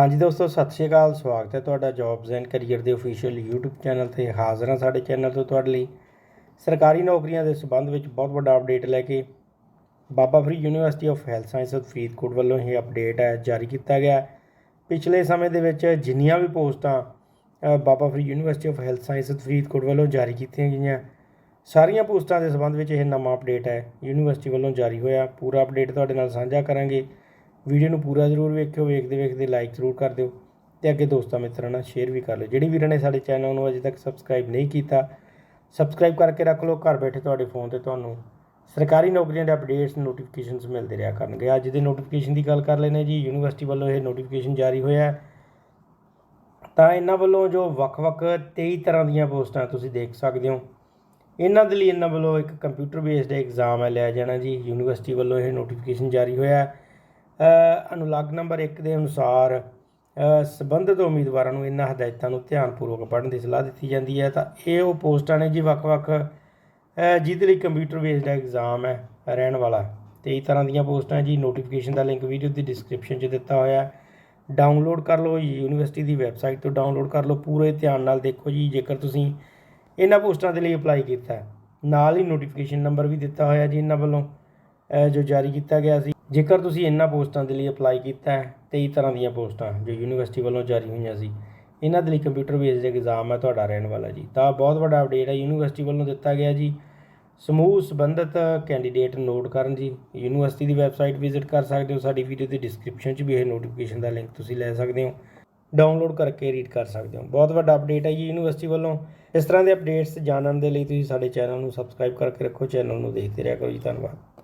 ਹਾਂਜੀ ਦੋਸਤੋ, ਸਤਿ ਸ਼੍ਰੀ ਅਕਾਲ, ਸਵਾਗਤ ਹੈ ਤੁਹਾਡਾ ਜੌਬਸ ਐਂਡ ਕੈਰੀਅਰ ਦੇ ਅਫੀਸ਼ੀਅਲ YouTube ਚੈਨਲ ਤੇ ਹਾਜ਼ਰ ਹਾਂ ਸਾਡੇ ਚੈਨਲ ਤੋਂ ਤੁਹਾਡੇ ਲਈ। ਸਰਕਾਰੀ ਨੌਕਰੀਆਂ ਦੇ ਸੰਬੰਧ ਵਿੱਚ ਬਹੁਤ ਵੱਡਾ ਅਪਡੇਟ ਲੈ ਕੇ Baba Farid university of health sciences Faridkot ਵੱਲੋਂ ਇਹ ਅਪਡੇਟ ਹੈ ਜਾਰੀ ਕੀਤਾ ਗਿਆ ਪਿਛਲੇ ਸਮੇਂ ਦੇ ਵਿੱਚ ਜਿੰਨੀਆਂ ਵੀ ਪੋਸਟਾਂ Baba Farid university of health sciences Faridkot ਵੱਲੋਂ ਜਾਰੀ ਕੀਤੀਆਂ ਗਈਆਂ, ਸਾਰੀਆਂ ਪੋਸਟਾਂ ਦੇ ਸੰਬੰਧ ਵਿੱਚ ਇਹ ਨਵਾਂ ਅਪਡੇਟ ਹੈ ਯੂਨੀਵਰਸਿਟੀ ਵੱਲੋਂ ਜਾਰੀ ਹੋਇਆ। ਪੂਰਾ ਅਪਡੇਟ ਤੁਹਾਡੇ ਨਾਲ ਸਾਂਝਾ ਕਰਾਂਗੇ। ਵੀਡੀਓ ਨੂੰ ਪੂਰਾ ਜ਼ਰੂਰ ਵੇਖਿਓ, ਵੇਖਦੇ ਵੇਖਦੇ ਲਾਈਕ ਜ਼ਰੂਰ ਕਰ ਦਿਓ ਤੇ ਅੱਗੇ ਦੋਸਤਾਂ ਮਿੱਤਰਾਂ ਨਾਲ ਸ਼ੇਅਰ ਵੀ ਕਰ ਲਓ। ਜਿਹੜੀ ਵੀਰਾਂ ਨੇ ਸਾਡੇ ਚੈਨਲ ਨੂੰ ਅਜੇ ਤੱਕ ਸਬਸਕ੍ਰਾਈਬ ਨਹੀਂ ਕੀਤਾ ਸਬਸਕ੍ਰਾਈਬ ਕਰਕੇ ਰੱਖ ਲਓ। ਘਰ ਬੈਠੇ ਤੁਹਾਡੇ ਫੋਨ ਤੇ ਤੁਹਾਨੂੰ ਸਰਕਾਰੀ ਨੌਕਰੀਆਂ ਦੇ ਅਪਡੇਟਸ ਨੋਟੀਫਿਕੇਸ਼ਨਸ ਮਿਲਦੇ ਰਿਹਾ ਕਰਨਗੇ। ਅੱਜ ਦੇ ਨੋਟੀਫਿਕੇਸ਼ਨ ਦੀ ਗੱਲ ਕਰ ਲੈਨੇ ਜੀ। ਯੂਨੀਵਰਸਿਟੀ ਵੱਲੋਂ ਇਹ ਨੋਟੀਫਿਕੇਸ਼ਨ ਜਾਰੀ ਹੋਇਆ ਹੈ। ਤਾਂ ਇਹਨਾਂ ਵੱਲੋਂ ਜੋ ਵੱਖ-ਵੱਖ 23 ਤਰ੍ਹਾਂ ਦੀਆਂ ਪੋਸਟਾਂ ਤੁਸੀਂ ਦੇਖ ਸਕਦੇ ਹੋ। ਇਹਨਾਂ ਦੇ ਲਈ ਇਹਨਾਂ ਵੱਲੋਂ ਇੱਕ ਕੰਪਿਊਟਰ ਬੇਸਡ ਐਗਜ਼ਾਮ ਹੈ ਲਿਆ ਜਾਣਾ ਜੀ। ਯੂਨੀਵਰਸਿਟੀ ਵੱਲੋਂ ਇਹ ਨੋਟੀਫਿਕੇਸ਼ਨ ਜਾਰੀ ਹੋਇਆ ਹੈ। ਅਨੁਲਾਗ ਨੰਬਰ 1 ਦੇ ਅਨੁਸਾਰ ਅ, ਸੰਬੰਧਿਤ ਉਮੀਦਵਾਰਾਂ ਨੂੰ ਇਹਨਾਂ ਹਦਾਇਤਾਂ ਨੂੰ ਧਿਆਨਪੂਰਵਕ ਪੜ੍ਹਨ ਦੀ ਸਲਾਹ ਦਿੱਤੀ ਜਾਂਦੀ ਹੈ। ਤਾਂ ਇਹ ਉਹ ਪੋਸਟਾਂ ਨੇ ਜੀ ਵੱਖ-ਵੱਖ ਜਿਹਦੇ ਲਈ ਕੰਪਿਊਟਰ ਬੇਸਡ ਐਗਜ਼ਾਮ ਹੈ ਰਹਿਣ ਵਾਲਾ 23 ਤਰ੍ਹਾਂ ਦੀਆਂ ਪੋਸਟਾਂ ਜੀ ਨੋਟੀਫਿਕੇਸ਼ਨ ਦਾ ਲਿੰਕ ਵੀਡੀਓ ਦੀ ਡਿਸਕ੍ਰਿਪਸ਼ਨ 'ਚ ਦਿੱਤਾ ਹੋਇਆ ਹੈ। ਡਾਊਨਲੋਡ ਕਰ ਲਓ ਯੂਨੀਵਰਸਿਟੀ ਦੀ ਵੈਬਸਾਈਟ ਤੋਂ ਡਾਊਨਲੋਡ ਕਰ ਲਓ ਪੂਰੇ ਧਿਆਨ ਨਾਲ ਦੇਖੋ ਜੀ ਜੇਕਰ ਤੁਸੀਂ ਇਹਨਾਂ ਪੋਸਟਾਂ ਦੇ ਲਈ ਅਪਲਾਈ ਕੀਤਾ ਹੈ। ਨਾਲ ਹੀ ਨੋਟੀਫਿਕੇਸ਼ਨ ਨੰਬਰ ਵੀ ਦਿੱਤਾ ਹੋਇਆ ਜੀ ਇਹਨਾਂ ਵੱਲੋਂ ਜੋ ਜਾਰੀ ਕੀਤਾ ਗਿਆ ਸੀ। ਜੇਕਰ ਤੁਸੀਂ ਇਹਨਾਂ ਪੋਸਟਾਂ ਦੇ ਲਈ ਅਪਲਾਈ ਕੀਤਾ ਹੈ 23 ਤਰ੍ਹਾਂ ਦੀਆਂ ਪੋਸਟਾਂ ਜੋ ਯੂਨੀਵਰਸਿਟੀ ਵੱਲੋਂ ਜਾਰੀ ਹੋਈਆਂ ਸੀ, ਇਹਨਾਂ ਦੇ ਲਈ ਕੰਪਿਊਟਰ ਬੇਸਡ ਐਗਜ਼ਾਮ ਹੈ ਤੁਹਾਡਾ ਰਹਿਣ ਵਾਲਾ ਜੀ। ਤਾਂ ਬਹੁਤ ਵੱਡਾ ਅਪਡੇਟ ਹੈ, ਯੂਨੀਵਰਸਿਟੀ ਵੱਲੋਂ ਦਿੱਤਾ ਗਿਆ ਜੀ। ਸਮੂਹ ਸੰਬੰਧਿਤ ਕੈਂਡੀਡੇਟ ਨੋਟ ਕਰਨ ਜੀ। ਯੂਨੀਵਰਸਿਟੀ ਦੀ ਵੈਬਸਾਈਟ ਵਿਜ਼ਿਟ ਕਰ ਸਕਦੇ ਹੋ, ਸਾਡੀ ਵੀਡੀਓ ਦੀ ਡਿਸਕ੍ਰਿਪਸ਼ਨ 'ਚ ਵੀ ਇਹ ਨੋਟੀਫਿਕੇਸ਼ਨ ਦਾ ਲਿੰਕ ਤੁਸੀਂ ਲੈ ਸਕਦੇ ਹੋ। ਡਾਊਨਲੋਡ ਕਰਕੇ ਰੀਡ ਕਰ ਸਕਦੇ ਹੋ। ਬਹੁਤ ਵੱਡਾ ਅਪਡੇਟ ਹੈ ਜੀ ਯੂਨੀਵਰਸਿਟੀ ਵੱਲੋਂ। ਇਸ ਤਰ੍ਹਾਂ ਦੇ ਅਪਡੇਟਸ ਜਾਣਨ ਦੇ ਲਈ ਤੁਸੀਂ ਸਾਡੇ ਚੈਨਲ ਨੂੰ ਸਬਸਕ੍ਰਾਈਬ ਕਰਕੇ ਰੱਖੋ ਚੈਨਲ ਨੂੰ ਦੇਖਦੇ ਰਿਹਾ ਕਰੋ ਜੀ। ਧੰਨਵਾਦ।